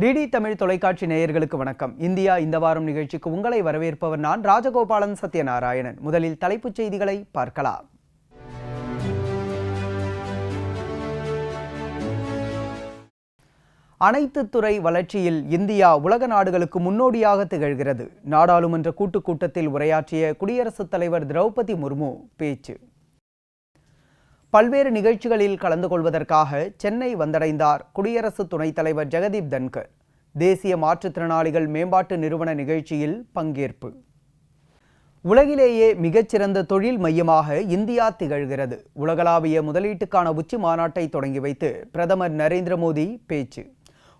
DD Tamil தொலைக்காட்சி நேயர்களுக்கு வணக்கம். இந்தியா இந்த வாரம் நிகழ்ச்சிக்கு உங்களை வரவேற்பவர் நான் ராஜகோபாலன் சத்யநாராயணன். முதலில் தலைப்புச் செய்திகளை பார்க்கலாம். அனைத்து துறை வளர்ச்சியில் இந்தியா உலக நாடுகளுக்கு முன்னோடியாக திகழ்கிறது. நாடாளுமன்ற கூட்டுக் கூட்டத்தில் உரையாற்றிய குடியரசுத் தலைவர் திரௌபதி முர்மு பேச்சு. பல்வேறு நிகழ்ச்சிகளில் கலந்து கொள்வதற்காக சென்னை வந்தடைந்தார் குடியரசு துணைத் தலைவர் ஜெகதீப் தன்கர். தேசிய மாற்றுத்திறனாளிகள் மேம்பாட்டு நிறுவன நிகழ்ச்சியில் பங்கேற்பு. உலகிலேயே மிகச்சிறந்த தொழில் மையமாக இந்தியா திகழ்கிறது. உலகளாவிய முதலீட்டுக்கான உச்சி மாநாட்டை தொடங்கி வைத்து பிரதமர் நரேந்திர மோடி பேச்சு.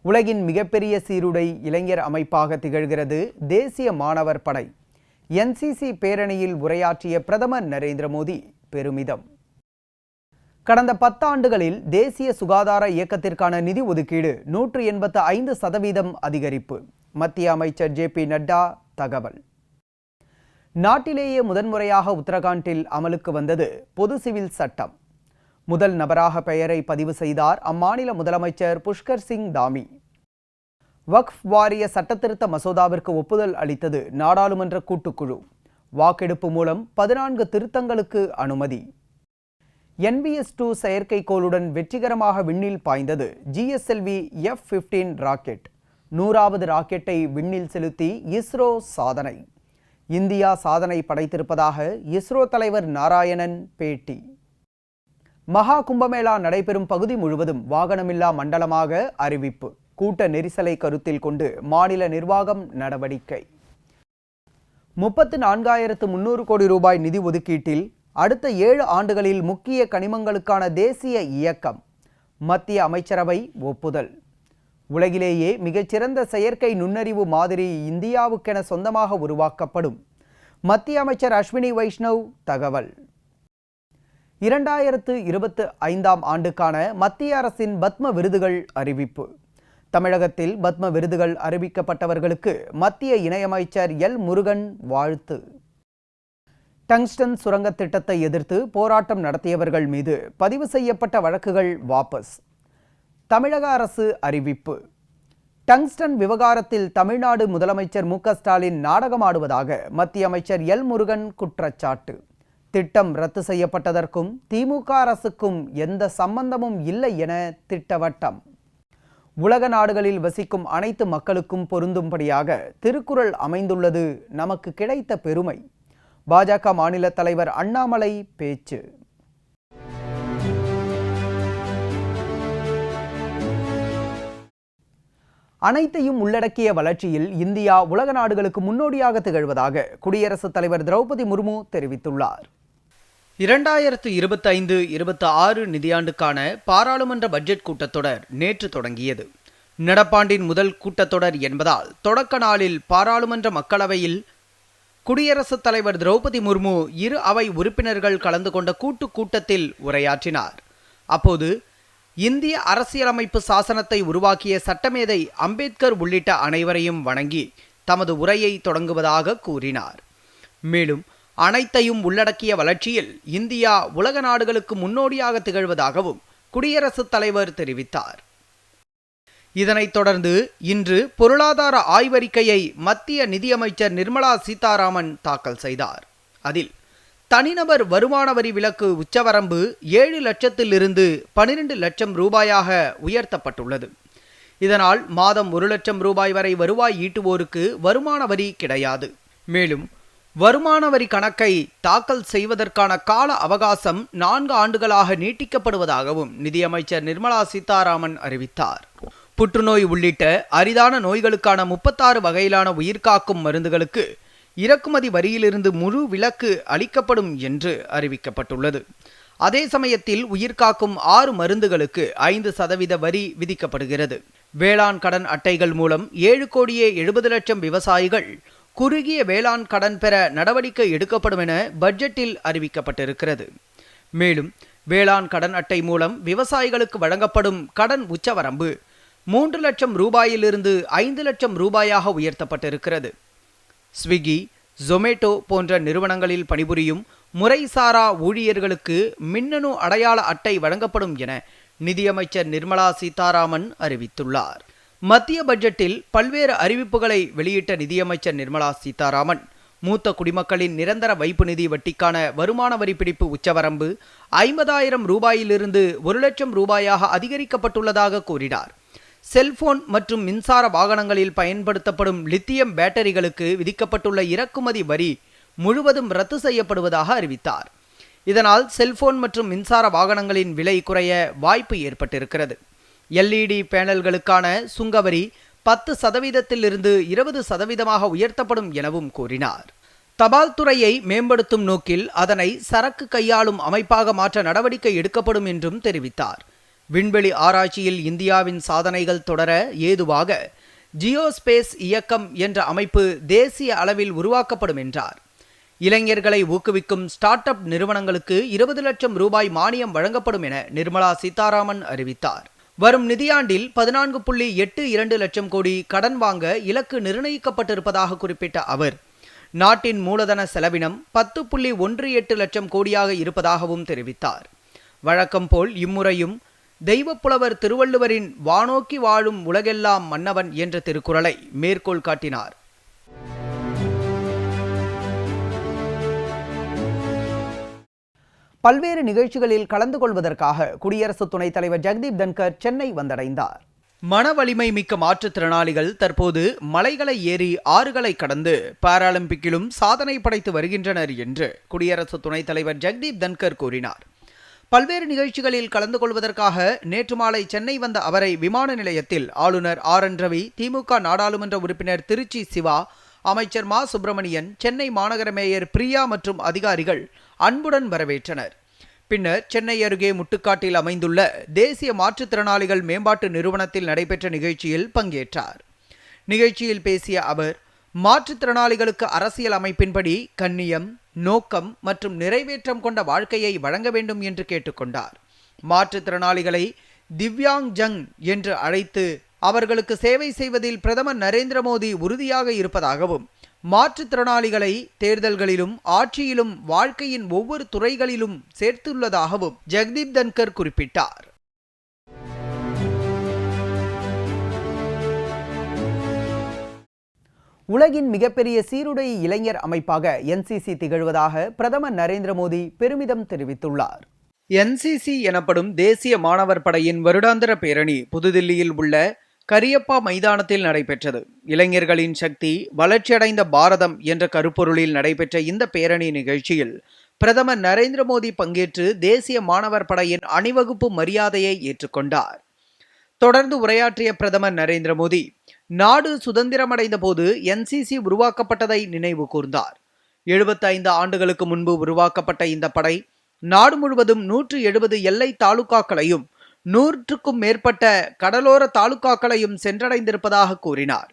உலகின் மிகப்பெரிய சீருடை இளைஞர் அமைப்பாக திகழ்கிறது தேசிய மாணவர் படை. என்சிசி பேரணியில் உரையாற்றிய பிரதமர் நரேந்திர மோடி பெருமிதம். கடந்த பத்தாண்டுகளில் தேசிய சுகாதார இயக்கத்திற்கான நிதி ஒதுக்கீடு நூற்று எண்பத்து ஐந்து சதவீதம் அதிகரிப்பு. மத்திய அமைச்சர் ஜே பி நட்டா தகவல். நாட்டிலேயே முதன்முறையாக உத்தரகாண்டில் அமலுக்கு வந்தது பொது சிவில் சட்டம். முதல் நபராக பெயரை பதிவு செய்தார் அம்மாநில முதலமைச்சர் புஷ்கர் சிங் தாமி. வக்ஃப் வாரிய சட்டத்திருத்த மசோதாவிற்கு ஒப்புதல் அளித்தது நாடாளுமன்ற கூட்டுக்குழு. வாக்கெடுப்பு மூலம் பதினான்கு திருத்தங்களுக்கு அனுமதி. என்பிஎஸ் டூ செயற்கைக்கோளுடன் வெற்றிகரமாக விண்ணில் பாய்ந்தது ஜிஎஸ்எல்வி எஃப் பிப்டீன் ராக்கெட். நூறாவது ராக்கெட்டை விண்ணில் செலுத்தி இஸ்ரோ சாதனை. இந்தியா சாதனை படைத்திருப்பதாக இஸ்ரோ தலைவர் நாராயணன் பேட்டி. மகா கும்பமேளா நடைபெறும் பகுதி முழுவதும் வாகனமில்லா மண்டலமாக அறிவிப்பு. கூட்ட நெரிசலை கருத்தில் கொண்டு மாநில நிர்வாகம் நடவடிக்கை. முப்பத்து நான்காயிரத்து முன்னூறு கோடி ரூபாய் நிதி ஒதுக்கீட்டில் அடுத்த ஏழு ஆண்டுகளில் முக்கிய கனிமங்களுக்கான தேசிய இயக்கம். மத்திய அமைச்சரவை ஒப்புதல். உலகிலேயே மிகச்சிறந்த செயற்கை நுண்ணறிவு மாதிரி இந்தியாவுக்கென சொந்தமாக உருவாக்கப்படும். மத்திய அமைச்சர் அஸ்வினி வைஷ்ணவ் தகவல். இரண்டாயிரத்து இருபத்து ஐந்தாம் ஆண்டுக்கான மத்திய அரசின் பத்ம விருதுகள் அறிவிப்பு. தமிழகத்தில் பத்ம விருதுகள் அறிவிக்கப்பட்டவர்களுக்கு மத்திய இணையமைச்சர் எல் முருகன் வாழ்த்து. டங்ஸ்டன் சுரங்க திட்டத்தை எதிர்த்து போராட்டம் நடத்தியவர்கள் மீது பதிவு செய்யப்பட்ட வழக்குகள் வாபஸ். தமிழக அரசு அறிவிப்பு. டங்ஸ்டன் விவகாரத்தில் தமிழ்நாடு முதலமைச்சர் மு ஸ்டாலின் நாடகமாடுவதாக மத்திய அமைச்சர் எல் முருகன் குற்றச்சாட்டு. திட்டம் ரத்து செய்யப்பட்டதற்கும் திமுக அரசுக்கும் எந்த சம்பந்தமும் இல்லை என திட்டவட்டம். உலக நாடுகளில் வசிக்கும் அனைத்து மக்களுக்கும் பொருந்தும்படியாக திருக்குறள் அமைந்துள்ளது நமக்கு கிடைத்த பெருமை. பாஜக மாநில தலைவர் அண்ணாமலை பேச்சு. அனைத்தையும் உள்ளடக்கிய வளர்ச்சியில் இந்தியா உலக நாடுகளுக்கு முன்னோடியாக திகழ்வதாக குடியரசுத் தலைவர் திரௌபதி முர்மு தெரிவித்துள்ளார். இரண்டாயிரத்து இருபத்தைந்து இருபத்தி ஆறு நிதியாண்டுக்கான பாராளுமன்ற பட்ஜெட் கூட்டத்தொடர் நேற்று தொடங்கியது. நடப்பாண்டின் முதல் கூட்டத்தொடர் என்பதால் தொடக்க நாளில் பாராளுமன்ற மக்களவையில் குடியரசுத் தலைவர் திரௌபதி முர்மு இரு அவை உறுப்பினர்கள் கலந்து கொண்ட கூட்டு கூட்டத்தில் உரையாற்றினார். அப்போது இந்திய அரசியலமைப்பு சாசனத்தை உருவாக்கிய சட்டமேதை அம்பேத்கர் உள்ளிட்ட அனைவரையும் வணங்கி தமது உரையை தொடங்குவதாக கூறினார். மேலும் அனைத்தையும் உள்ளடக்கிய வளர்ச்சியில் இந்தியா உலக நாடுகளுக்கு முன்னோடியாக திகழ்வதாகவும் குடியரசுத் தலைவர் தெரிவித்தார். இதனைத் தொடர்ந்து இன்று பொருளாதார ஆய்வறிக்கையை மத்திய நிதியமைச்சர் நிர்மலா சீதாராமன் தாக்கல் செய்தார். அதில் தனிநபர் வருமான வரி விலக்கு உச்சவரம்பு ஏழு லட்சத்திலிருந்து பனிரெண்டு லட்சம் ரூபாயாக உயர்த்தப்பட்டுள்ளது. இதனால் மாதம் ஒரு லட்சம் ரூபாய் வரை வருவாய் ஈட்டுவோருக்கு வருமான வரி கிடையாது. மேலும் வருமான வரி கணக்கை தாக்கல் செய்வதற்கான கால அவகாசம் நான்கு ஆண்டுகளாக நீட்டிக்கப்படுவதாகவும் நிதியமைச்சர் நிர்மலா சீதாராமன் அறிவித்தார். புற்றுநோய் உள்ளிட்ட அரிதான நோய்களுக்கான முப்பத்தாறு வகையிலான உயிர்காக்கும் மருந்துகளுக்கு இறக்குமதி வரியிலிருந்து முழு விலக்கு அளிக்கப்படும் என்று அறிவிக்கப்பட்டுள்ளது. அதே சமயத்தில் உயிர்காக்கும் ஆறு மருந்துகளுக்கு ஐந்து சதவீத வரி விதிக்கப்படுகிறது. வேளாண் கடன் அட்டைகள் மூலம் ஏழு கோடியே எழுபது லட்சம் விவசாயிகள் குறுகிய வேளாண் கடன் பெற நடவடிக்கை எடுக்கப்படும் என பட்ஜெட்டில் அறிவிக்கப்பட்டிருக்கிறது. மேலும் வேளாண் கடன் அட்டை மூலம் விவசாயிகளுக்கு வழங்கப்படும் கடன் உச்சவரம்பு மூன்று லட்சம் ரூபாயிலிருந்து ஐந்து லட்சம் ரூபாயாக உயர்த்தப்பட்டிருக்கிறது. ஸ்விக்கி ஜொமேட்டோ போன்ற நிறுவனங்களில் பணிபுரியும் முறைசாரா ஊழியர்களுக்கு மின்னணு அடையாள அட்டை வழங்கப்படும் என நிதியமைச்சர் நிர்மலா சீதாராமன் அறிவித்துள்ளார். மத்திய பட்ஜெட்டில் பல்வேறு அறிவிப்புகளை வெளியிட்ட நிதியமைச்சர் நிர்மலா சீதாராமன் மூத்த குடிமக்களின் நிரந்தர வைப்பு நிதி வட்டிக்கான வருமான வரி பிடிப்பு உச்சவரம்பு ஐம்பதாயிரம் ரூபாயிலிருந்து ஒரு லட்சம் ரூபாயாக அதிகரிக்கப்பட்டுள்ளதாக கூறினார். செல்போன் மற்றும் மின்சார வாகனங்களில் பயன்படுத்தப்படும் லித்தியம் பேட்டரிகளுக்கு விதிக்கப்பட்டுள்ள இறக்குமதி வரி முழுவதும் ரத்து செய்யப்படுவதாக அறிவித்தார். இதனால் செல்போன் மற்றும் மின்சார வாகனங்களின் விலை குறைய வாய்ப்பு ஏற்பட்டிருக்கிறது. எல்இடி பேனல்களுக்கான சுங்கவரி பத்து சதவீதத்திலிருந்து இருபது சதவீதமாக உயர்த்தப்படும் எனவும் கூறினார். தபால் துறையை மேம்படுத்தும் நோக்கில் அதனை சரக்கு கையாளும் அமைப்பாக மாற்ற நடவடிக்கை எடுக்கப்படும் என்றும் தெரிவித்தார். விண்வெளி ஆராய்ச்சியில் இந்தியாவின் சாதனைகள் தொடர ஏதுவாக ஜியோஸ்பேஸ் இயக்கம் என்ற அமைப்பு தேசிய அளவில் உருவாக்கப்படும் என்றார். இளைஞர்களை ஊக்குவிக்கும் ஸ்டார்ட் அப் நிறுவனங்களுக்கு இருபது லட்சம் ரூபாய் மானியம் வழங்கப்படும் என நிர்மலா சீதாராமன் அறிவித்தார். வரும் நிதியாண்டில் பதினான்கு புள்ளி எட்டு இரண்டு லட்சம் கோடி கடன் வாங்க இலக்கு நிர்ணயிக்கப்பட்டிருப்பதாக குறிப்பிட்ட அவர் நாட்டின் மூலதன செலவினம் பத்து புள்ளி ஒன்று எட்டு லட்சம் கோடியாக இருப்பதாகவும் தெரிவித்தார். வழக்கம் போல் இம்முறையும் தெய்வப்புலவர் திருவள்ளுவரின் வானோக்கி வாழும் உலகெல்லாம் மன்னவன் என்ற திருக்குறளை மேற்கோள் காட்டினார். பல்வேறு நிகழ்ச்சிகளில் கலந்து கொள்வதற்காக குடியரசு துணைத் தலைவர் ஜெகதீப் தன்கர் சென்னை வந்தடைந்தார். மன வலிமை மிக்க மாற்றுத்திறனாளிகள் தற்போது மலைகளை ஏறி ஆறுகளை கடந்து பாராலிம்பிக்கிலும் சாதனை படைத்து வருகின்றனர் என்று குடியரசு துணைத் தலைவர் ஜெக்தீப் தன்கர் கூறினார். பல்வேறு நிகழ்ச்சிகளில் கலந்து கொள்வதற்காக நேற்று மாலை சென்னை வந்த அவரை விமான நிலையத்தில் ஆளுநர் ஆர் என் ரவி திமுக நாடாளுமன்ற உறுப்பினர் திருச்சி சிவா அமைச்சர் மா சுப்பிரமணியன் சென்னை மாநகர மேயர் பிரியா மற்றும் அதிகாரிகள் அன்புடன் வரவேற்றனர். பின்னர் சென்னை அருகே முட்டுக்காட்டில் அமைந்துள்ள தேசிய மாற்றுத்திறனாளிகள் மேம்பாட்டு நிறுவனத்தில் நடைபெற்ற நிகழ்ச்சியில் பங்கேற்றார். நிகழ்ச்சியில் பேசிய அவர் மாற்றுத்திறனாளிகளுக்கு அரசியல் அமைப்பின்படி கண்ணியம் நோக்கம் மற்றும் நிறைவேற்றம் கொண்ட வாழ்க்கையை வழங்க வேண்டும் என்று கேட்டுக்கொண்டார். மாற்றுத்திறனாளிகளை திவ்யாங் ஜங் என்று அழைத்து அவர்களுக்கு சேவை செய்வதில் பிரதமர் நரேந்திர மோடி உறுதியாக இருப்பதாகவும் மாற்றுத்திறனாளிகளை தேர்தல்களிலும் ஆட்சியிலும் வாழ்க்கையின் ஒவ்வொரு துறைகளிலும் சேர்த்துள்ளதாகவும் ஜெகதீப் தன்கர் குறிப்பிட்டார். உலகின் மிகப்பெரிய சீருடை இளைஞர் அமைப்பாக என்சிசி திகழ்வதாக பிரதமர் நரேந்திர மோடி பெருமிதம் தெரிவித்துள்ளார். என்சிசி எனப்படும் தேசிய மாணவர் படையின் வருடாந்திர பேரணி புதுதில்லியில் உள்ள கரியப்பா மைதானத்தில் நடைபெற்றது. இளைஞர்களின் சக்தி வளர்ச்சியடைந்த பாரதம் என்ற கருப்பொருளில் நடைபெற்ற இந்த பேரணி நிகழ்ச்சியில் பிரதமர் நரேந்திர மோடி பங்கேற்று தேசிய மாணவர் படையின் அணிவகுப்பு மரியாதையை ஏற்றுக்கொண்டார். தொடர்ந்து உரையாற்றிய பிரதமர் நரேந்திர மோடி நாடு சுதந்திரமடைந்த போது என்சிசி உருவாக்கப்பட்டதை நினைவு கூர்ந்தார். எழுபத்தைந்து ஆண்டுகளுக்கு முன்பு உருவாக்கப்பட்ட இந்த படை நாடு முழுவதும் நூற்று எழுபது எல்லை தாலுகாக்களையும் நூற்றுக்கும் மேற்பட்ட கடலோர தாலுகாக்களையும் சென்றடைந்திருப்பதாக கூறினார்.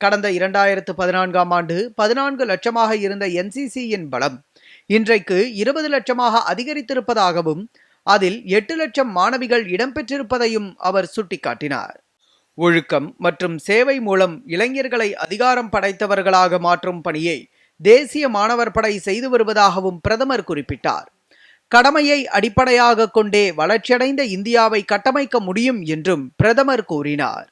கடந்த இரண்டாயிரத்து பதினான்காம் ஆண்டு பதினான்கு லட்சமாக இருந்த என்சிசியின் பலம் இன்றைக்கு இருபது லட்சமாக அதிகரித்திருப்பதாகவும் அதில் எட்டு லட்சம் மாணவிகள் இடம்பெற்றிருப்பதையும் அவர் சுட்டிக்காட்டினார். ஒழுக்கம் மற்றும் சேவை மூலம் இளைஞர்களை அதிகாரம் படைத்தவர்களாக மாற்றும் பணியை தேசிய மாணவர் படை செய்து வருவதாகவும் பிரதமர் குறிப்பிட்டார். கடமையை அடிப்படையாக கொண்டே வளர்ச்சியடைந்த இந்தியாவை கட்டமைக்க முடியும் என்றும் பிரதமர் கூறினார்.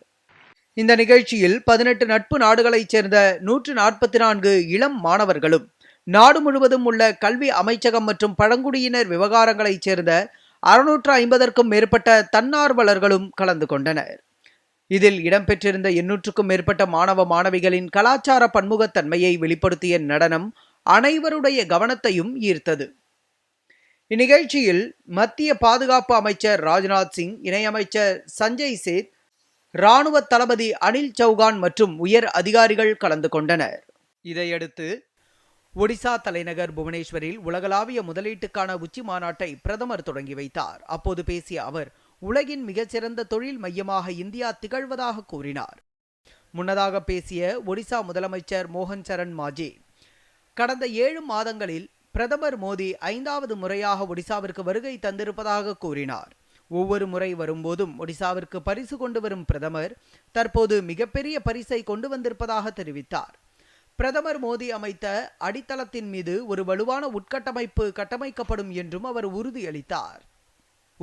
இந்த நிகழ்ச்சியில் பதினெட்டு நட்பு நாடுகளைச் சேர்ந்த நூற்று நாற்பத்தி நான்கு இளம் மாணவர்களும் நாடு முழுவதும் உள்ள கல்வி அமைச்சகம் மற்றும் பழங்குடியினர் விவகாரங்களைச் சேர்ந்த அறுநூற்று ஐம்பதற்கும் மேற்பட்ட தன்னார்வலர்களும் கலந்து கொண்டனர். இதில் இடம்பெற்றிருந்த எண்ணூற்றுக்கும் மேற்பட்ட மாணவ மாணவிகளின் கலாச்சார பன்முகத்தன்மையை வெளிப்படுத்திய நடனம் அனைவருடைய கவனத்தையும் ஈர்த்தது. இந்நிகழ்ச்சியில் மத்திய பாதுகாப்பு அமைச்சர் ராஜ்நாத் சிங் இணையமைச்சர் சஞ்சய் சேத் ராணுவ தளபதி அனில் சௌகான் மற்றும் உயர் அதிகாரிகள் கலந்து கொண்டனர். இதையடுத்து ஒடிசா தலைநகர் புவனேஸ்வரில் உலகளாவிய முதலீட்டுக்கான உச்சி மாநாட்டை பிரதமர் தொடங்கி வைத்தார். அப்போது பேசிய அவர் உலகின் மிகச்சிறந்த தொழில் மையமாக இந்தியா திகழ்வதாக கூறினார். முன்னதாக பேசிய ஒடிசா முதலமைச்சர் மோகன் சரண் மாஜி கடந்த ஏழு மாதங்களில் பிரதமர் மோடி ஐந்தாவது முறையாக ஒடிசாவிற்கு வருகை தந்திருப்பதாக கூறினார். ஒவ்வொரு முறை வரும்போதும் ஒடிசாவிற்கு பரிசு கொண்டு வரும் பிரதமர் தற்போது மிகப்பெரிய பரிசை கொண்டு வந்திருப்பதாக தெரிவித்தார். பிரதமர் மோடி அமைத்த அடித்தளத்தின் மீது ஒரு வலுவான உட்கட்டமைப்பு கட்டமைக்கப்படும் என்றும் அவர் உறுதியளித்தார்.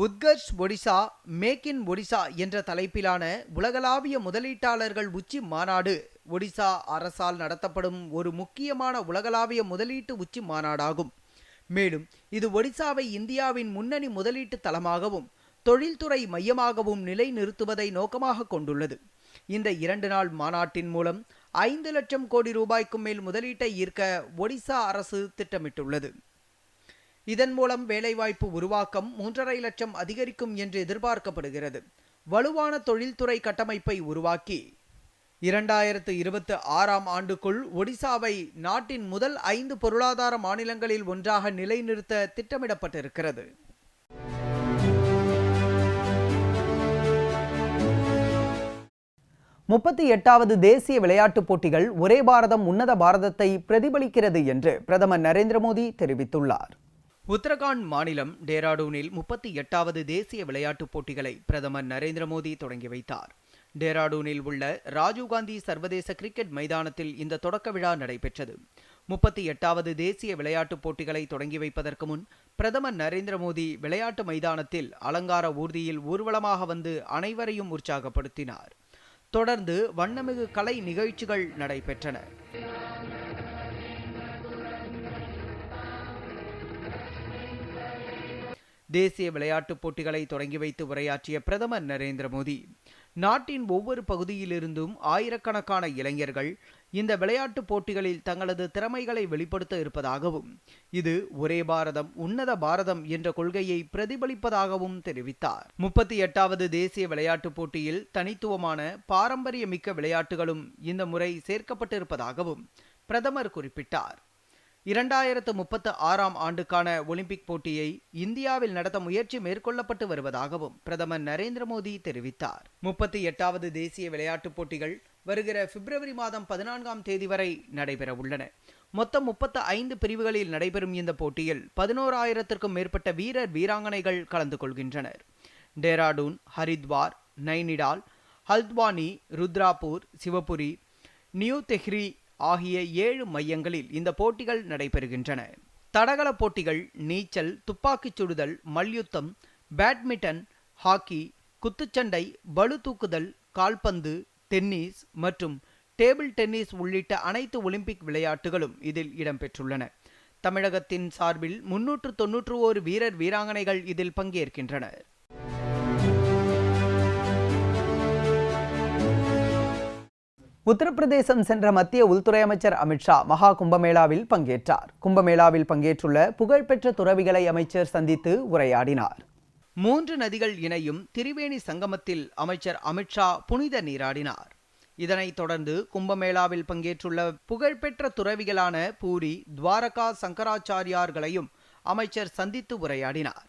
உத்கர்ஷ் ஒடிசா மேக் இன் ஒடிசா என்ற தலைப்பிலான உலகளாவிய முதலீட்டாளர்கள் உச்சி மாநாடு. ஒடிசா அரசால் நடத்தப்படும் ஒரு முக்கியமான உலகளாவிய முதலீட்டு உச்சி மாநாடாகும். மேலும் இது ஒடிசாவை இந்தியாவின் முன்னணி முதலீட்டு தளமாகவும் தொழில்துறை மையமாகவும் நிலைநிறுத்துவதை நோக்கமாக கொண்டுள்ளது. இந்த இரண்டு நாள் மாநாட்டின் மூலம் ஐந்து லட்சம் கோடி ரூபாய்க்கும் மேல் முதலீட்டை ஈர்க்க ஒடிசா அரசு திட்டமிட்டுள்ளது. இதன் மூலம் வேலைவாய்ப்பு உருவாக்கம் மூன்றரை லட்சம் அதிகரிக்கும் என்று எதிர்பார்க்கப்படுகிறது. வலுவான தொழில்துறை கட்டமைப்பை உருவாக்கி இரண்டாயிரத்து இருபத்தி ஆறாம் ஆண்டுக்குள் ஒடிசாவை நாட்டின் முதல் ஐந்து பொருளாதார மாநிலங்களில் ஒன்றாக நிலைநிறுத்த திட்டமிடப்பட்டிருக்கிறது. முப்பத்தி எட்டாவது தேசிய விளையாட்டுப் போட்டிகள் ஒரே பாரதம் உன்னத பாரதத்தை பிரதிபலிக்கிறது என்று பிரதமர் நரேந்திர மோடி தெரிவித்துள்ளார். உத்தரகாண்ட் மாநிலம் டேராடூனில் முப்பத்தி எட்டாவது தேசிய விளையாட்டுப் போட்டிகளை பிரதமர் நரேந்திர மோடி தொடங்கி வைத்தார். டேராடூனில் உள்ள ராஜீவ்காந்தி சர்வதேச கிரிக்கெட் மைதானத்தில் இந்த தொடக்க விழா நடைபெற்றது. முப்பத்தி எட்டாவது தேசிய விளையாட்டுப் போட்டிகளை தொடங்கி வைப்பதற்கு முன் பிரதமர் நரேந்திர மோடி விளையாட்டு மைதானத்தில் அலங்கார ஊர்தியில் ஊர்வலமாக வந்து அனைவரையும் உற்சாகப்படுத்தினார். தொடர்ந்து வண்ணமிகு கலை நிகழ்ச்சிகள் நடைபெற்றன. தேசிய விளையாட்டுப் போட்டிகளை தொடங்கி வைத்து உரையாற்றிய பிரதமர் நரேந்திர மோடி நாட்டின் ஒவ்வொரு பகுதியிலிருந்தும் ஆயிரக்கணக்கான இளைஞர்கள் இந்த விளையாட்டுப் போட்டிகளில் தங்களது திறமைகளை வெளிப்படுத்த இருப்பதாகவும் இது ஒரே பாரதம் உன்னத பாரதம் என்ற கொள்கையை பிரதிபலிப்பதாகவும் தெரிவித்தார். முப்பத்தி எட்டாவது தேசிய விளையாட்டுப் போட்டியில் தனித்துவமான பாரம்பரியமிக்க விளையாட்டுகளும் இந்த முறை சேர்க்கப்பட்டிருப்பதாகவும் பிரதமர் குறிப்பிட்டார். இரண்டாயிரத்து முப்பத்து ஆறாம் ஆண்டுக்கான ஒலிம்பிக் போட்டியை இந்தியாவில் நடத்த முயற்சி மேற்கொள்ளப்பட்டு வருவதாகவும் பிரதமர் நரேந்திர மோடி தெரிவித்தார். முப்பத்தி எட்டாவது தேசிய விளையாட்டுப் போட்டிகள் வருகிற பிப்ரவரி மாதம் பதினான்காம் தேதி வரை நடைபெற உள்ளன. மொத்தம் முப்பத்து ஐந்து பிரிவுகளில் நடைபெறும் இந்த போட்டியில் பதினோராயிரத்திற்கும் மேற்பட்ட வீரர் வீராங்கனைகள் கலந்து கொள்கின்றனர். டேராடூன் ஹரித்வார் நைனிடால் ஹல்த்வானி ருத்ராபூர் சிவபுரி நியூ தெஹ்ரி ஆகிய ஏழு மையங்களில் இந்த போட்டிகள் நடைபெறுகின்றன. தடகள போட்டிகள் நீச்சல் துப்பாக்கிச் சுடுதல் மல்யுத்தம் பேட்மிண்டன் ஹாக்கி குத்துச்சண்டை பளு தூக்குதல் கால்பந்து டென்னிஸ் மற்றும் டேபிள் டென்னிஸ் உள்ளிட்ட அனைத்து ஒலிம்பிக் விளையாட்டுகளும் இதில் இடம்பெற்றுள்ளன. தமிழகத்தின் சார்பில் முன்னூற்று தொன்னூற்று ஓரு வீரர் வீராங்கனைகள் இதில் பங்கேற்கின்றனர். உத்தரப்பிரதேசம் சென்ற மத்திய உள்துறை அமைச்சர் அமித்ஷா மகா கும்பமேளாவில் பங்கேற்றார். கும்பமேளாவில் பங்கேற்றுள்ள புகழ்பெற்ற துறவிகளை அமைச்சர் சந்தித்து உரையாடினார். மூன்று நதிகள் இணையும் திரிவேணி சங்கமத்தில் அமைச்சர் அமித்ஷா புனித நீராடினார். இதனைத் தொடர்ந்து கும்பமேளாவில் பங்கேற்றுள்ள புகழ்பெற்ற துறவிகளான பூரி துவாரகா சங்கராச்சாரியார்களையும் அமைச்சர் சந்தித்து உரையாடினார்.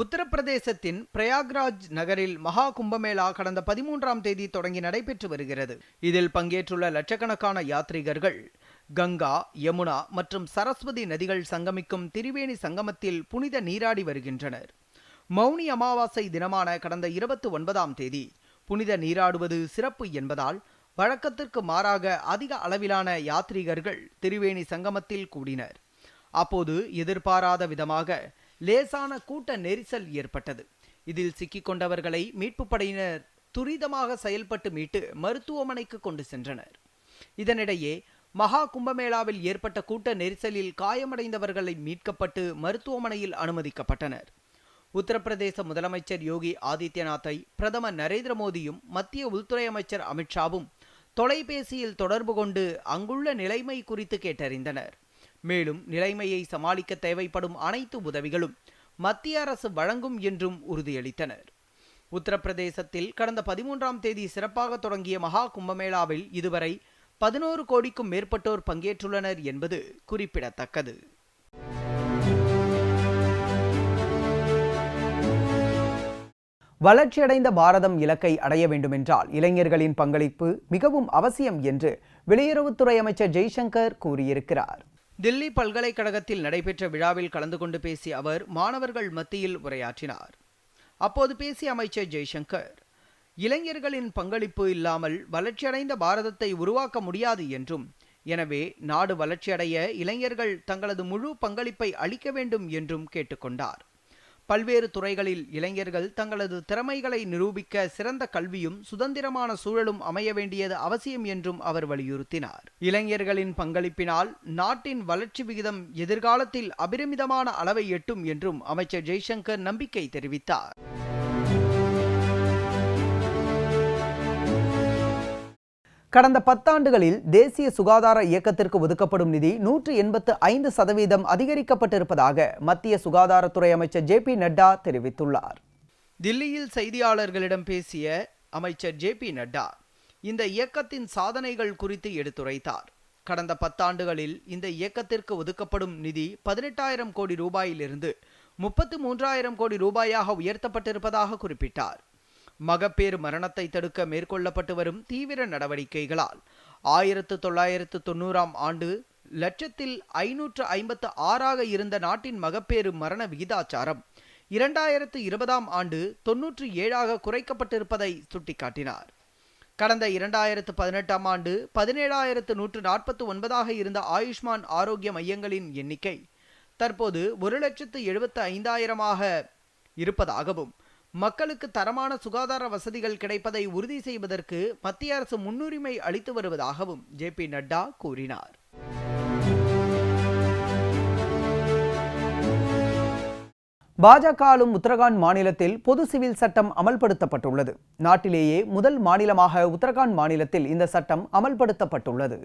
உத்தரப்பிரதேசத்தின் பிரயாக்ராஜ் நகரில் மகா கும்பமேளா கடந்த பதிமூன்றாம் தேதி தொடங்கி நடைபெற்று வருகிறது. இதில் பங்கேற்றுள்ள லட்சக்கணக்கான யாத்ரீகர்கள் கங்கா யமுனா மற்றும் சரஸ்வதி நதிகள் சங்கமிக்கும் திரிவேணி சங்கமத்தில் புனித நீராடி வருகின்றனர். மௌனி அமாவாசை தினமான கடந்த இருபத்தி ஒன்பதாம் தேதி புனித நீராடுவது சிறப்பு என்பதால் வழக்கத்திற்கு மாறாக அதிக அளவிலான யாத்ரீகர்கள் திரிவேணி சங்கமத்தில் கூடினர். அப்போது எதிர்பாராத விதமாக லேசான கூட்ட நெரிசல் ஏற்பட்டது. இதில் சிக்கிக்கொண்டவர்களை மீட்புப் படையினர் துரிதமாக செயல்பட்டு மீட்டு மருத்துவமனைக்கு கொண்டு சென்றனர். இதனிடையே மகா கும்பமேளாவில் ஏற்பட்ட கூட்ட நெரிசலில் காயமடைந்தவர்களை மீட்கப்பட்டு மருத்துவமனையில் அனுமதிக்கப்பட்டனர். உத்தரப்பிரதேச முதலமைச்சர் யோகி ஆதித்யநாத்தை பிரதமர் நரேந்திர மோடியும் மத்திய உள்துறை அமைச்சர் அமித்ஷாவும் தொலைபேசியில் தொடர்பு கொண்டு அங்குள்ள நிலைமை குறித்து கேட்டறிந்தனர். மேலும் நிலைமையை சமாளிக்க தேவைப்படும் அனைத்து உதவிகளும் மத்திய அரசு வழங்கும் என்றும் உறுதியளித்தனர். உத்தரப்பிரதேசத்தில் கடந்த பதிமூன்றாம் தேதி சிறப்பாக தொடங்கிய மகா கும்பமேளாவில் இதுவரை பதினோரு கோடிக்கும் மேற்பட்டோர் பங்கேற்றுள்ளனர் என்பது குறிப்பிடத்தக்கது. வளர்ச்சியடைந்த பாரதம் இலக்கை அடைய வேண்டுமென்றால் இளைஞர்களின் பங்களிப்பு மிகவும் அவசியம் என்று வெளியுறவுத்துறை அமைச்சர் ஜெய்சங்கர் கூறியிருக்கிறார். தில்லி பல்கலைக்கழகத்தில் நடைபெற்ற விழாவில் கலந்து கொண்டு பேசிய அவர் மாணவர்கள் மத்தியில் உரையாற்றினார். அப்போது பேசிய அமைச்சர் ஜெய்சங்கர் இளைஞர்களின் பங்களிப்பு இல்லாமல் வளர்ச்சியடைந்த பாரதத்தை உருவாக்க முடியாது என்றும் எனவே நாடு வளர்ச்சியடைய இளைஞர்கள் தங்களது முழு பங்களிப்பை அளிக்க வேண்டும் என்றும் கேட்டுக்கொண்டார். பல்வேறு துறைகளில் இளைஞர்கள் தங்களது திறமைகளை நிரூபிக்க சிறந்த கல்வியும் சுதந்திரமான சூழலும் அமைய வேண்டியது அவசியம் என்றும் அவர் வலியுறுத்தினார். இளைஞர்களின் பங்களிப்பினால் நாட்டின் வளர்ச்சி விகிதம் எதிர்காலத்தில் அபரிமிதமான அளவை எட்டும் என்றும் அமைச்சர் ஜெய்சங்கர் நம்பிக்கை தெரிவித்தார். கடந்த பத்தாண்டுகளில் தேசிய சுகாதார இயக்கத்திற்கு ஒதுக்கப்படும் நிதி நூற்று எண்பத்து ஐந்து சதவீதம் அதிகரிக்கப்பட்டிருப்பதாக மத்திய சுகாதாரத்துறை அமைச்சர் ஜே பி நட்டா தெரிவித்துள்ளார். தில்லியில் செய்தியாளர்களிடம் பேசிய அமைச்சர் ஜே பி நட்டா இந்த இயக்கத்தின் சாதனைகள் குறித்து எடுத்துரைத்தார். கடந்த பத்தாண்டுகளில் இந்த இயக்கத்திற்கு ஒதுக்கப்படும் நிதி பதினெட்டாயிரம் கோடி ரூபாயிலிருந்து முப்பத்து மூன்றாயிரம் கோடி ரூபாயாக உயர்த்தப்பட்டிருப்பதாக குறிப்பிட்டார். மகப்பேறு மரணத்தை தடுக்க மேற்கொள்ளப்பட்டு வரும் தீவிர நடவடிக்கைகளால் ஆயிரத்து தொள்ளாயிரத்து தொண்ணூறாம் ஆண்டு லட்சத்தில் ஐநூற்று ஐம்பத்து ஆறாக இருந்த நாட்டின் மகப்பேறு மரண விகிதாச்சாரம் இரண்டாயிரத்து இருபதாம் ஆண்டு தொன்னூற்று ஏழாக குறைக்கப்பட்டிருப்பதை சுட்டிக்காட்டினார். கடந்த இரண்டாயிரத்து பதினெட்டாம் ஆண்டு பதினேழாயிரத்து நூற்று நாற்பத்து ஒன்பதாக இருந்த ஆயுஷ்மான் ஆரோக்கிய மையங்களின் எண்ணிக்கை தற்போது ஒரு லட்சத்து எழுபத்து ஐந்தாயிரமாக இருப்பதாகவும் மக்களுக்கு தரமான சுகாதார வசதிகள் கிடைப்பதை உறுதி செய்வதற்கு மத்திய அரசு முன்னுரிமை அளித்து வருவதாகவும் ஜே பி நட்டா கூறினார். பாஜக ஆளும் உத்தரகாண்ட் மாநிலத்தில் பொது சிவில் சட்டம் அமல்படுத்தப்பட்டுள்ளது. நாட்டிலேயே முதல் மாநிலமாக உத்தரகாண்ட் மாநிலத்தில் இந்த சட்டம் அமல்படுத்தப்பட்டுள்ளது.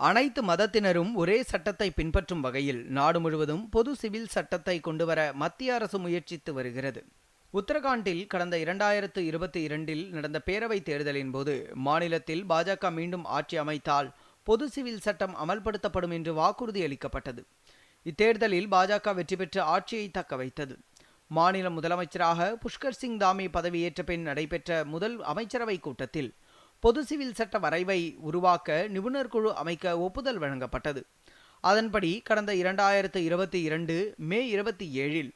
அனைத்து மதத்தினரும் ஒரே சட்டத்தை பின்பற்றும் வகையில் நாடு முழுவதும் பொது சிவில் சட்டத்தை கொண்டுவர மத்திய அரசு முயற்சித்து வருகிறது. உத்தரகாண்டில் கடந்த இரண்டாயிரத்து இருபத்தி இரண்டில் நடந்த பேரவைத் தேர்தலின் போது மாநிலத்தில் பாஜக மீண்டும் ஆட்சி அமைத்தால் பொது சிவில் சட்டம் அமல்படுத்தப்படும் என்று வாக்குறுதி அளிக்கப்பட்டது. இத்தேர்தலில் பாஜக வெற்றி பெற்று ஆட்சியை தக்க வைத்தது. மாநில முதலமைச்சராக புஷ்கர் சிங் தாமி பதவியேற்ற பின் நடைபெற்ற முதல் அமைச்சரவை கூட்டத்தில் பொது சிவில் சட்ட வரைவை உருவாக்க நிபுணர் குழு அமைக்க ஒப்புதல் வழங்கப்பட்டது. அதன்படி கடந்த இரண்டாயிரத்து இருபத்தி இரண்டு மே இருபத்தி ஏழில்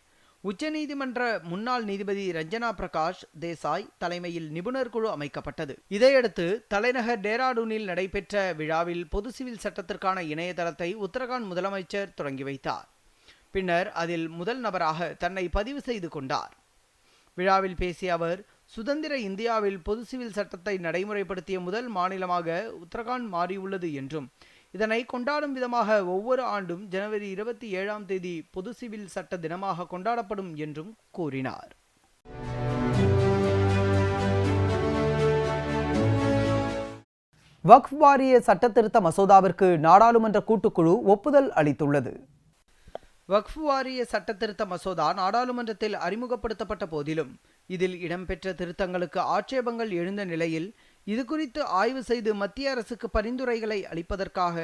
உச்சநீதிமன்ற முன்னாள் நீதிபதி ரஞ்சனா பிரகாஷ் தேசாய் தலைமையில் நிபுணர் குழு அமைக்கப்பட்டது. இதையடுத்து தலைநகர் டேராடூனில் நடைபெற்ற விழாவில் பொது சிவில் சட்டத்திற்கான இணையதளத்தை உத்தரகாண்ட் முதலமைச்சர் தொடங்கி வைத்தார். பின்னர் அதில் முதல் நபராக தன்னை பதிவு செய்து கொண்டார். விழாவில் பேசிய அவர் சுதந்திர இந்தியாவில் பொது சிவில் சட்டத்தை நடைமுறைப்படுத்திய முதல் மாநிலமாக உத்தரகாண்ட் மாறியுள்ளது என்றும் இதனை கொண்டாடும் விதமாக ஒவ்வொரு ஆண்டும் ஜனவரி இருபத்தி ஏழாம் தேதி பொது சிவில் சட்ட தினமாக கொண்டாடப்படும் என்றும் கூறினார். வக்ஃப் வாரிய சட்டத்திருத்த மசோதாவிற்கு நாடாளுமன்ற கூட்டுக்குழு ஒப்புதல் அளித்துள்ளது. வக்ஃப் வாரிய சட்டத்திருத்த மசோதா நாடாளுமன்றத்தில் அறிமுகப்படுத்தப்பட்ட போதிலும் இதில் இடம்பெற்ற திருத்தங்களுக்கு ஆட்சேபங்கள் எழுந்த நிலையில் இது குறித்து ஆய்வு செய்து மத்திய அரசுக்கு பரிந்துரைகளை அளிப்பதற்காக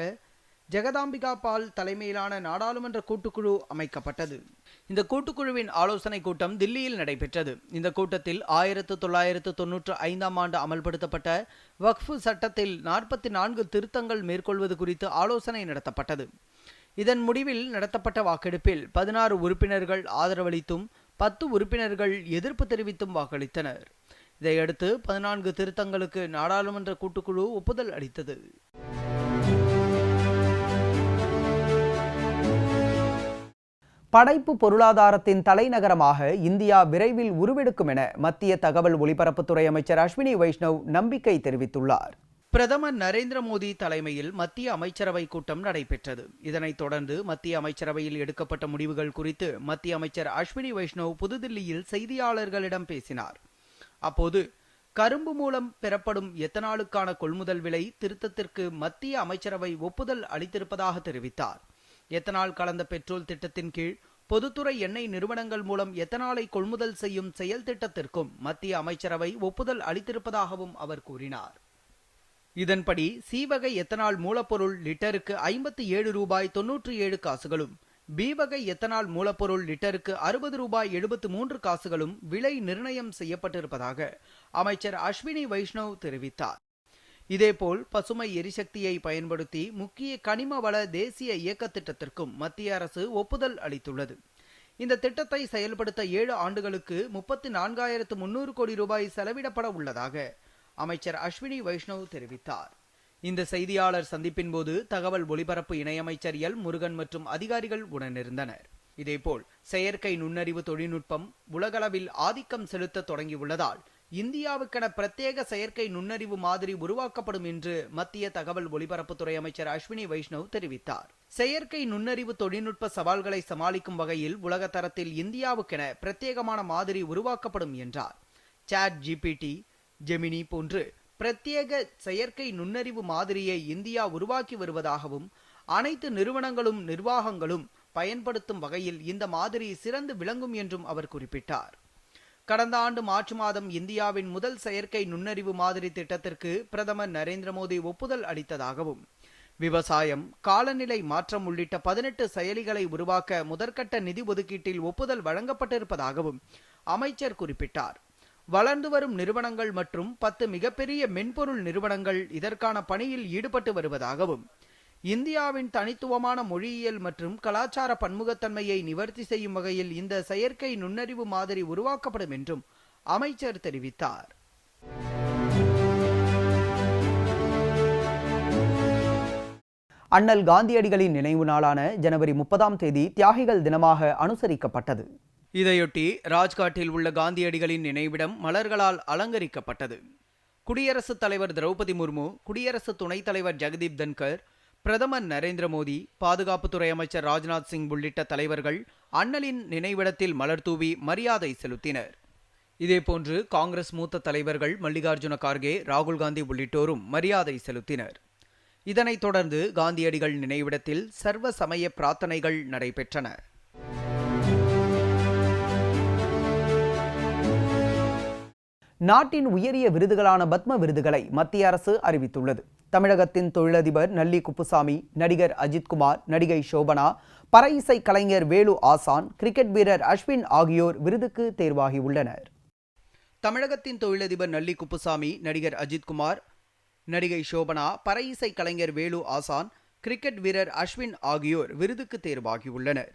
ஜெகதாம்பிகா பால் தலைமையிலான நாடாளுமன்ற கூட்டுக்குழு அமைக்கப்பட்டது. இந்த கூட்டுக்குழுவின் ஆலோசனை கூட்டம் தில்லியில் நடைபெற்றது. இந்த கூட்டத்தில் ஆயிரத்து தொள்ளாயிரத்து தொன்னூற்று ஐந்தாம் ஆண்டு அமல்படுத்தப்பட்ட வக்ஃபு சட்டத்தில் நாற்பத்தி நான்கு திருத்தங்கள் மேற்கொள்வது குறித்து ஆலோசனை நடத்தப்பட்டது. இதன் முடிவில் நடத்தப்பட்ட வாக்கெடுப்பில் பதினாறு உறுப்பினர்கள் ஆதரவளித்தும் பத்து உறுப்பினர்கள் எதிர்ப்பு தெரிவித்தும் வாக்களித்தனர். இதையடுத்து பதினான்கு திருத்தங்களுக்கு நாடாளுமன்ற கூட்டுக்குழு ஒப்புதல் அளித்தது. படைப்பு பொருளாதாரத்தின் தலைநகரமாக இந்தியா விரைவில் உருவெடுக்கும் என மத்திய தகவல் ஒலிபரப்புத்துறை அமைச்சர் அஸ்வினி வைஷ்ணவ் நம்பிக்கை தெரிவித்துள்ளார். பிரதமர் நரேந்திர மோடி தலைமையில் மத்திய அமைச்சரவை கூட்டம் நடைபெற்றது. இதனைத் தொடர்ந்து மத்திய அமைச்சரவையில் எடுக்கப்பட்ட முடிவுகள் குறித்து மத்திய அமைச்சர் அஸ்வினி வைஷ்ணவ் புதுதில்லியில் செய்தியாளர்களிடம் பேசினார். அப்போது கரும்பு மூலம் பெறப்படும் எத்தனாலுக்கான கொள்முதல் விலை திருத்தத்திற்கு மத்திய அமைச்சரவை ஒப்புதல் அளித்திருப்பதாக தெரிவித்தார். எத்தனால் கலந்த பெட்ரோல் திட்டத்தின் கீழ் பொதுத்துறை எண்ணெய் நிறுவனங்கள் மூலம் எத்தனாலை கொள்முதல் செய்யும் செயல் திட்டத்திற்கும் மத்திய அமைச்சரவை ஒப்புதல் அளித்திருப்பதாகவும் அவர் கூறினார். இதன்படி சி வகை எத்தனால் மூலப்பொருள் லிட்டருக்கு ஐம்பத்தி ஏழு ரூபாய் தொன்னூற்றி ஏழு காசுகளும் பி வகை எத்தனால் மூலப்பொருள் லிட்டருக்கு அறுபது ரூபாய் எழுபத்து மூன்று காசுகளும் விலை நிர்ணயம் செய்யப்பட்டிருப்பதாக அமைச்சர் அஸ்வினி வைஷ்ணவ் தெரிவித்தார். இதேபோல் பசுமை எரிசக்தியை பயன்படுத்தி முக்கிய கனிம வள தேசிய இயக்க திட்டத்திற்கும் மத்திய அரசு ஒப்புதல் அளித்துள்ளது. இந்த திட்டத்தை செயல்படுத்த ஏழு ஆண்டுகளுக்கு முப்பத்தி நான்காயிரத்து முன்னூறு கோடி ரூபாய் செலவிடப்பட உள்ளதாக அமைச்சர் அஸ்வினி வைஷ்ணவ் தெரிவித்தார். இந்த செய்தியாளர் சந்திப்பின் போது தகவல் ஒலிபரப்பு இணையமைச்சர் எல். முருகன் மற்றும் அதிகாரிகள் உடனிருந்தனர். இதேபோல் செயற்கை நுண்ணறிவு தொழில்நுட்பம் உலகளவில் ஆதிக்கம் செலுத்த தொடங்கியுள்ளதால் இந்தியாவுக்கென பிரத்யேக செயற்கை நுண்ணறிவு மாதிரி உருவாக்கப்படும் என்று மத்திய தகவல் ஒலிபரப்புத்துறை அமைச்சர் அஸ்வினி வைஷ்ணவ் தெரிவித்தார். செயற்கை நுண்ணறிவு தொழில்நுட்ப சவால்களை சமாளிக்கும் வகையில் உலக தரத்தில் இந்தியாவுக்கென பிரத்யேகமான மாதிரி உருவாக்கப்படும் என்றார். சாட் ஜிபிடி ஜெமினி போன்று பிரத்யேக செயற்கை நுண்ணறிவு மாதிரியை இந்தியா உருவாக்கி வருவதாகவும் அனைத்து நிறுவனங்களும் நிர்வாகங்களும் பயன்படுத்தும் வகையில் இந்த மாதிரி சிறந்து விளங்கும் என்றும் அவர் குறிப்பிட்டார். கடந்த ஆண்டு மார்ச் மாதம் இந்தியாவின் முதல் செயற்கை நுண்ணறிவு மாதிரி திட்டத்திற்கு பிரதமர் நரேந்திர மோடி ஒப்புதல் அளித்ததாகவும் விவசாயம் காலநிலை மாற்றம் உள்ளிட்ட பதினெட்டு செயலிகளை உருவாக்க முதற்கட்ட நிதி ஒதுக்கீட்டில் ஒப்புதல் வழங்கப்பட்டிருப்பதாகவும் அமைச்சர் குறிப்பிட்டார். வளர்ந்து வரும் நிறுவனங்கள் மற்றும் பத்து மிகப்பெரிய மென்பொருள் நிறுவனங்கள் இதற்கான பணியில் ஈடுபட்டு வருவதாகவும் இந்தியாவின் தனித்துவமான மொழியியல் மற்றும் கலாச்சார பன்முகத்தன்மையை நிவர்த்தி செய்யும் வகையில் இந்த செயற்கை நுண்ணறிவு மாதிரி உருவாக்கப்படும் என்றும் அமைச்சர் தெரிவித்தார். அண்ணல் காந்தியடிகளின் நினைவு நாளான ஜனவரி முப்பதாம் தேதி தியாகிகள் தினமாக அனுசரிக்கப்பட்டது. இதையொட்டி ராஜ்காட்டில் உள்ள காந்தியடிகளின் நினைவிடம் மலர்களால் அலங்கரிக்கப்பட்டது. குடியரசுத் தலைவர் திரௌபதி முர்மு குடியரசு துணைத் தலைவர் ஜெகதீப் தன்கர் பிரதமர் நரேந்திர மோடி பாதுகாப்புத்துறை அமைச்சர் ராஜ்நாத் சிங் உள்ளிட்ட தலைவர்கள் அண்ணலின் நினைவிடத்தில் மலர் தூவி மரியாதை செலுத்தினர். இதேபோன்று காங்கிரஸ் மூத்த தலைவர்கள் மல்லிகார்ஜுன கார்கே ராகுல் காந்தி உள்ளிட்டோரும் மரியாதை செலுத்தினர். இதனைத் தொடர்ந்து காந்தியடிகள் நினைவிடத்தில் சர்வ சமய பிரார்த்தனைகள் நடைபெற்றன. நாட்டின் உயரிய விருதுகளான பத்ம விருதுகளை மத்திய அரசு அறிவித்துள்ளது. தமிழகத்தின் தொழிலதிபர் நல்லி குப்புசாமி நடிகர் அஜித்குமார் நடிகை சோபனா பற இசை கலைஞர் வேலு ஆசான் கிரிக்கெட் வீரர் அஸ்வின் ஆகியோர் விருதுக்கு தேர்வாகியுள்ளனர். தமிழகத்தின் தொழிலதிபர் நல்லி குப்புசாமி நடிகர் அஜித்குமார் நடிகை சோபனா பற இசை கலைஞர் வேலு ஆசான் கிரிக்கெட் வீரர் அஸ்வின் ஆகியோர் விருதுக்கு தேர்வாகியுள்ளனர்.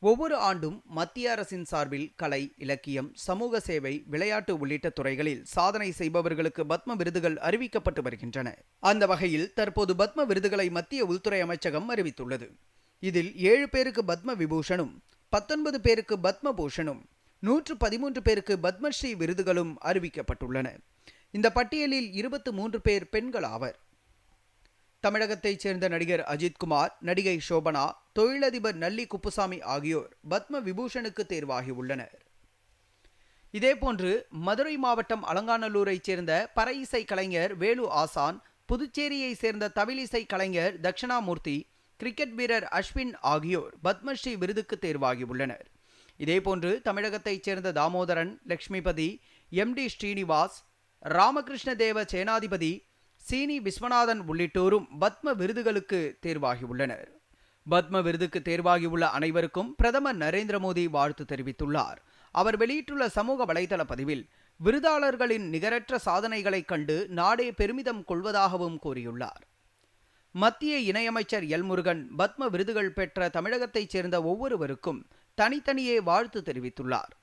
ஒவ்வொரு ஆண்டும் மத்திய அரசின் சார்பில் கலை இலக்கியம் சமூக சேவை விளையாட்டு உள்ளிட்ட துறைகளில் சாதனை செய்பவர்களுக்கு பத்ம விருதுகள் அறிவிக்கப்பட்டு வருகின்றன. அந்த வகையில் தற்போது பத்ம விருதுகளை மத்திய உள்துறை அமைச்சகம் அறிவித்துள்ளது. இதில் ஏழு பேருக்கு பத்ம விபூஷனும் பத்தொன்பது பேருக்கு பத்ம பூஷனும் நூற்று பதிமூன்று பேருக்கு பத்மஸ்ரீ விருதுகளும் அறிவிக்கப்பட்டுள்ளன. இந்த பட்டியலில் இருபத்து மூன்று பேர் பெண்கள் ஆவர். தமிழகத்தைச் சேர்ந்த நடிகர் அஜித்குமார் நடிகை சோபனா தொழிலதிபர் நல்லி குப்புசாமி ஆகியோர் பத்ம விபூஷனுக்கு தேர்வாகியுள்ளனர் இதேபோன்று மதுரை மாவட்டம் அலங்காநல்லூரைச் சேர்ந்த பற இசை கலைஞர் வேலு ஆசான் புதுச்சேரியைச் சேர்ந்த தவிலிசை கலைஞர் தட்சிணாமூர்த்தி கிரிக்கெட் வீரர் அஸ்வின் ஆகியோர் பத்மஸ்ரீ விருதுக்கு தேர்வாகியுள்ளனர் இதேபோன்று தமிழகத்தைச் சேர்ந்த தாமோதரன் லட்சுமிபதி எம் டி ஸ்ரீனிவாஸ் ராமகிருஷ்ண தேவ சேனாதிபதி சீனி விஸ்வநாதன் உள்ளிட்டோரும் பத்ம விருதுகளுக்கு தேர்வாகியுள்ளனர். பத்ம விருதுக்கு தேர்வாகியுள்ள அனைவருக்கும் பிரதமர் நரேந்திர மோடி வாழ்த்து தெரிவித்துள்ளார். அவர் வெளியிட்டுள்ள சமூக வலைதள பதிவில் விருதாளர்களின் நிகரற்ற சாதனைகளைக் கண்டு நாடே பெருமிதம் கொள்வதாகவும் கூறியுள்ளார். மத்திய இணையமைச்சர் எல் முருகன் பத்ம விருதுகள் பெற்ற தமிழகத்தைச் சேர்ந்த ஒவ்வொருவருக்கும் தனித்தனியே வாழ்த்து தெரிவித்துள்ளார்.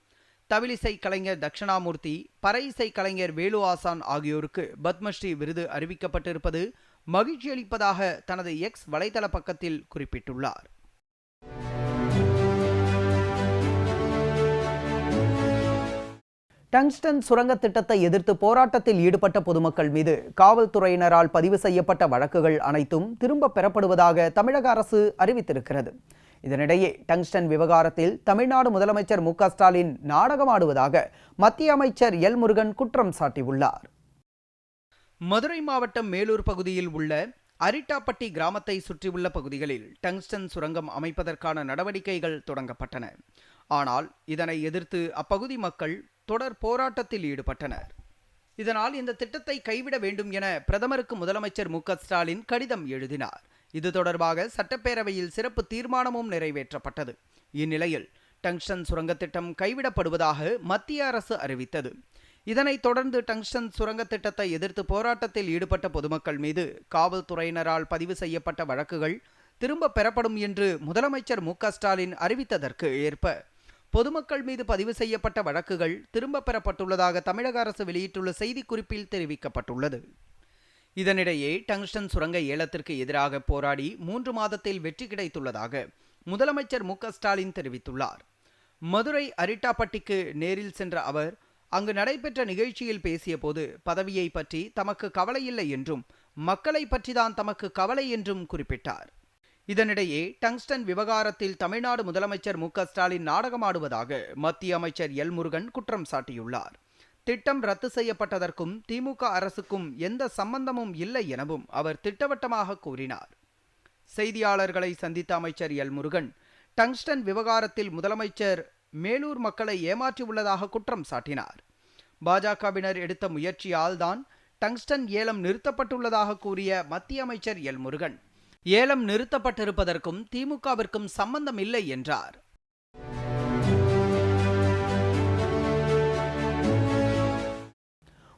தவிலிசை கலைஞர் தட்சிணாமூர்த்தி பறை இசை கலைஞர் வேலு ஆசான் ஆகியோருக்கு பத்மஸ்ரீ விருது அறிவிக்கப்பட்டிருப்பது மகிழ்ச்சி அளிப்பதாக தனது எக்ஸ் வலைதள பக்கத்தில் குறிப்பிட்டுள்ளார். டங்ஸ்டன் சுரங்க திட்டத்தை எதிர்த்து போராட்டத்தில் ஈடுபட்ட பொதுமக்கள் மீது காவல்துறையினரால் பதிவு செய்யப்பட்ட வழக்குகள் அனைத்தும் திரும்ப பெறப்படுவதாக தமிழக அரசு அறிவித்திருக்கிறது. இதனிடையே டங்ஸ்டன் விவகாரத்தில் தமிழ்நாடு முதலமைச்சர் மு ஸ்டாலின் நாடகமாடுவதாக மத்திய அமைச்சர் எல் முருகன் குற்றம் சாட்டியுள்ளார். மதுரை மாவட்டம் மேலூர் பகுதியில் உள்ள அரிட்டாப்பட்டி கிராமத்தை சுற்றியுள்ள பகுதிகளில் டங்ஸ்டன் சுரங்கம் அமைப்பதற்கான நடவடிக்கைகள் தொடங்கப்பட்டன. ஆனால் இதனை எதிர்த்து அப்பகுதி மக்கள் தொடர் போராட்டத்தில் ஈடுபட்டனர். இதனால் இந்த திட்டத்தை கைவிட வேண்டும் என பிரதமருக்கு முதலமைச்சர் மு ஸ்டாலின் கடிதம் எழுதினார். இது தொடர்பாக சட்டப்பேரவையில் சிறப்பு தீர்மானமும் நிறைவேற்றப்பட்டது. இந்நிலையில் டங்ஷன் சுரங்க திட்டம் கைவிடப்படுவதாக மத்திய அரசு அறிவித்தது. இதனைத் தொடர்ந்து டங்ஷன் சுரங்க திட்டத்தை எதிர்த்து போராட்டத்தில் ஈடுபட்ட பொதுமக்கள் மீது காவல்துறையினரால் பதிவு செய்யப்பட்ட வழக்குகள் திரும்ப பெறப்படும் என்று முதலமைச்சர் மு ஸ்டாலின் அறிவித்ததற்கு ஏற்ப பொதுமக்கள் மீது பதிவு செய்யப்பட்ட வழக்குகள் திரும்ப பெறப்பட்டுள்ளதாக தமிழக அரசு வெளியிட்டுள்ள செய்திக்குறிப்பில் தெரிவிக்கப்பட்டுள்ளது. இதனிடையே டங்ஸ்டன் சுரங்க ஏலத்திற்கு எதிராக போராடி மூன்று மாதத்தில் வெற்றி கிடைத்துள்ளதாக முதலமைச்சர் மு ஸ்டாலின் தெரிவித்துள்ளார். மதுரை அரிட்டாப்பட்டிக்கு நேரில் சென்ற அவர் அங்கு நடைபெற்ற நிகழ்ச்சியில் பேசியபோது பதவியை பற்றி தமக்கு கவலையில்லை என்றும் மக்களை பற்றிதான் தமக்கு கவலை என்றும் குறிப்பிட்டார். இதனிடையே டங்ஸ்டன் விவகாரத்தில் தமிழ்நாடு முதலமைச்சர் மு ஸ்டாலின் நாடகமாடுவதாக மத்திய அமைச்சர் எல் முருகன் குற்றம் சாட்டியுள்ளார். திட்டம் ரத்து செய்யப்பட்டதற்கும் திமுக அரசுக்கும் எந்த சம்பந்தமும் இல்லை எனவும் அவர் திட்டவட்டமாக கூறினார். செய்தியாளர்களை சந்தித்த அமைச்சர் எல். முருகன் டங்ஸ்டன் விவகாரத்தில் முதலமைச்சர் மேலூர் மக்களை ஏமாற்றியுள்ளதாக குற்றம் சாட்டினார். பாஜகவினர் எடுத்த முயற்சியால் தான் டங்ஸ்டன் ஏலம் நிறுத்தப்பட்டுள்ளதாக கூறிய மத்திய அமைச்சர் எல். முருகன். ஏலம் நிறுத்தப்பட்டிருப்பதற்கும் திமுகவிற்கும் சம்பந்தம் இல்லை என்றார்.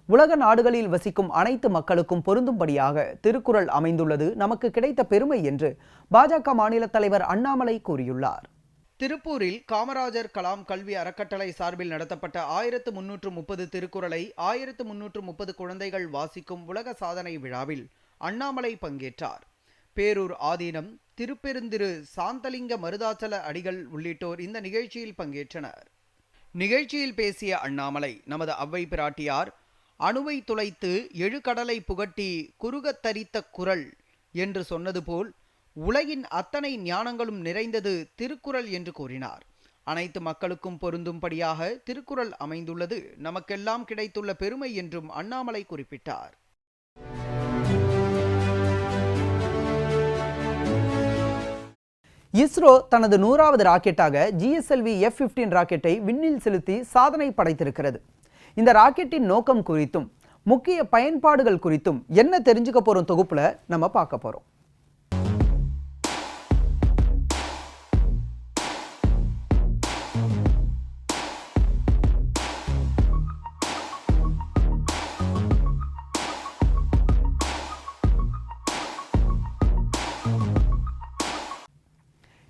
உலக நாடுகளில் வசிக்கும் அனைத்து மக்களுக்கும் பொருந்தும்படியாக திருக்குறள் அமைந்துள்ளது. நமக்கு கிடைத்த பெருமை என்று பாஜக மாநில தலைவர் அண்ணாமலை கூறியுள்ளார். திருப்பூரில் காமராஜர் கலாம் கல்வி அறக்கட்டளை சார்பில் நடத்தப்பட்ட ஆயிரத்து முன்னூற்று முப்பது திருக்குறளை ஆயிரத்து முன்னூற்று முப்பது குழந்தைகள் வாசிக்கும் உலக சாதனை விழாவில் அண்ணாமலை பங்கேற்றார். பேரூர் ஆதீனம் திருப்பெருந்திரு சாந்தலிங்க மருதாச்சல அடிகள் உள்ளிட்டோர் இந்த நிகழ்ச்சியில் பங்கேற்றனர். நிகழ்ச்சியில் பேசிய அண்ணாமலை நமது அவ்வை பிராட்டியார் அணுவை துளைத்து எழுகடலை புகட்டி குறுகத் தரித்த குரல் என்று சொன்னது போல் உலகின் அத்தனை ஞானங்களும் நிறைந்தது திருக்குறள் என்று கூறினார். அனைத்து மக்களுக்கும் பொருந்தும்படியாக திருக்குறள் அமைந்துள்ளது. நமக்கெல்லாம் கிடைத்துள்ள பெருமை என்றும் அண்ணாமலை குறிப்பிட்டார். இஸ்ரோ தனது நூறாவது ராக்கெட்டாக ஜிஎஸ்எல்வி எஃப் பிப்டீன் ராக்கெட்டை விண்ணில் செலுத்தி சாதனை படைத்திருக்கிறது. இந்த ராக்கெட்டின் நோக்கம் குறித்தும் முக்கிய பயன்பாடுகள் குறித்தும் என்ன தெரிஞ்சுக்க போகிறோம் தொகுப்பில் நம்ம பார்க்க போகிறோம்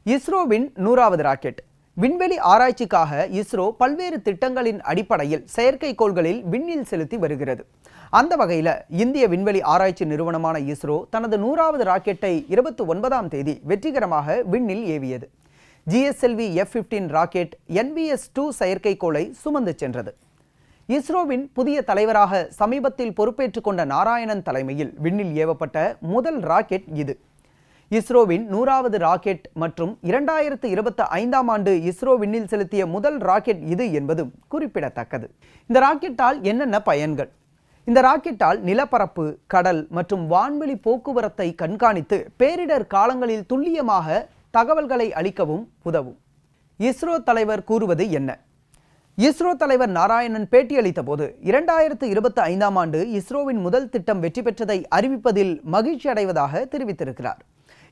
இஸ்ரோவின் நூறாவது ராக்கெட். விண்வெளி ஆராய்ச்சிக்காக இஸ்ரோ பல்வேறு திட்டங்களின் அடிப்படையில் செயற்கைக்கோள்களில் விண்ணில் செலுத்தி வருகிறது. அந்த வகையில் இந்திய விண்வெளி ஆராய்ச்சி நிறுவனமான இஸ்ரோ தனது நூறாவது ராக்கெட்டை இருபத்தி ஒன்பதாம் தேதி வெற்றிகரமாக விண்ணில் ஏவியது. GSLV F fifteen rocket NVS two செயற்கைக்கோளை சுமந்து சென்றது. இஸ்ரோவின் புதிய தலைவராக சமீபத்தில் பொறுப்பேற்றுக் கொண்ட நாராயணன் தலைமையில் விண்ணில் ஏவப்பட்ட முதல் ராக்கெட் இது. இஸ்ரோவின் நூறாவது ராக்கெட் மற்றும் இரண்டாயிரத்து இருபத்தி ஐந்தாம் ஆண்டு இஸ்ரோ விண்ணில் செலுத்திய முதல் ராக்கெட் இது என்பதும் குறிப்பிடத்தக்கது. இந்த ராக்கெட்டால் என்னென்ன பயன்கள்? இந்த ராக்கெட்டால் நிலப்பரப்பு கடல் மற்றும் வான்வெளி போக்குவரத்தை கண்காணித்து பேரிடர் காலங்களில் துல்லியமாக தகவல்களை அளிக்கவும் உதவும். இஸ்ரோ தலைவர் கூறுவது என்ன? இஸ்ரோ தலைவர் நாராயணன் பேட்டியளித்த போது இரண்டாயிரத்து இருபத்தி ஐந்தாம் ஆண்டு இஸ்ரோவின் முதல் திட்டம் வெற்றி பெற்றதை அறிவிப்பதில் மகிழ்ச்சி அடைவதாக தெரிவித்திருக்கிறார்.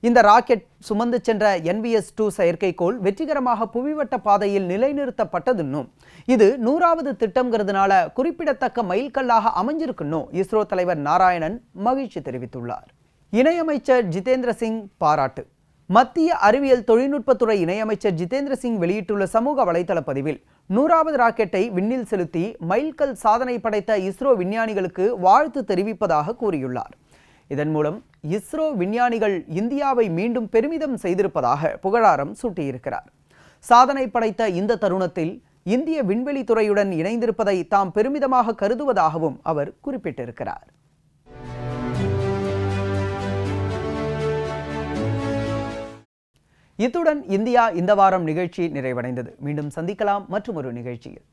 இந்த ராக்கெட் சுமந்து சென்ற என்விஎஸ் டூ செயற்கைக்கோள் வெற்றிகரமாக புவிவட்ட பாதையில் நிலைநிறுத்தப்பட்டதுன்னும் இது நூறாவது திட்டம்ங்கிறதுனால குறிப்பிடத்தக்க மைல்கல்லாக அமைஞ்சிருக்குன்னும் இஸ்ரோ தலைவர் நாராயணன் மகிழ்ச்சி தெரிவித்துள்ளார். இணையமைச்சர் ஜிதேந்திர சிங் பாராட்டு. மத்திய அறிவியல் தொழில்நுட்பத்துறை இணையமைச்சர் ஜிதேந்திர சிங் வெளியிட்டுள்ள சமூக வலைதள பதிவில் நூறாவது ராக்கெட்டை விண்ணில் செலுத்தி மைல்கல் சாதனை படைத்த இஸ்ரோ விஞ்ஞானிகளுக்கு வாழ்த்து தெரிவிப்பதாக கூறியுள்ளார். இதன் மூலம் இஸ்ரோ விஞ்ஞானிகள் இந்தியாவை மீண்டும் பெருமிதம் செய்திருப்பதாக புகழாரம் சூட்டியிருக்கிறார். சாதனை படைத்த இந்த தருணத்தில் இந்திய விண்வெளி துறையுடன் இணைந்திருப்பதை தாம் பெருமிதமாக கருதுவதாகவும் அவர் குறிப்பிட்டிருக்கிறார். இத்துடன் இந்தியா இந்த வாரம் நிகழ்ச்சி நிறைவடைந்தது. மீண்டும் சந்திக்கலாம். மற்றும் ஒரு நிகழ்ச்சியில்.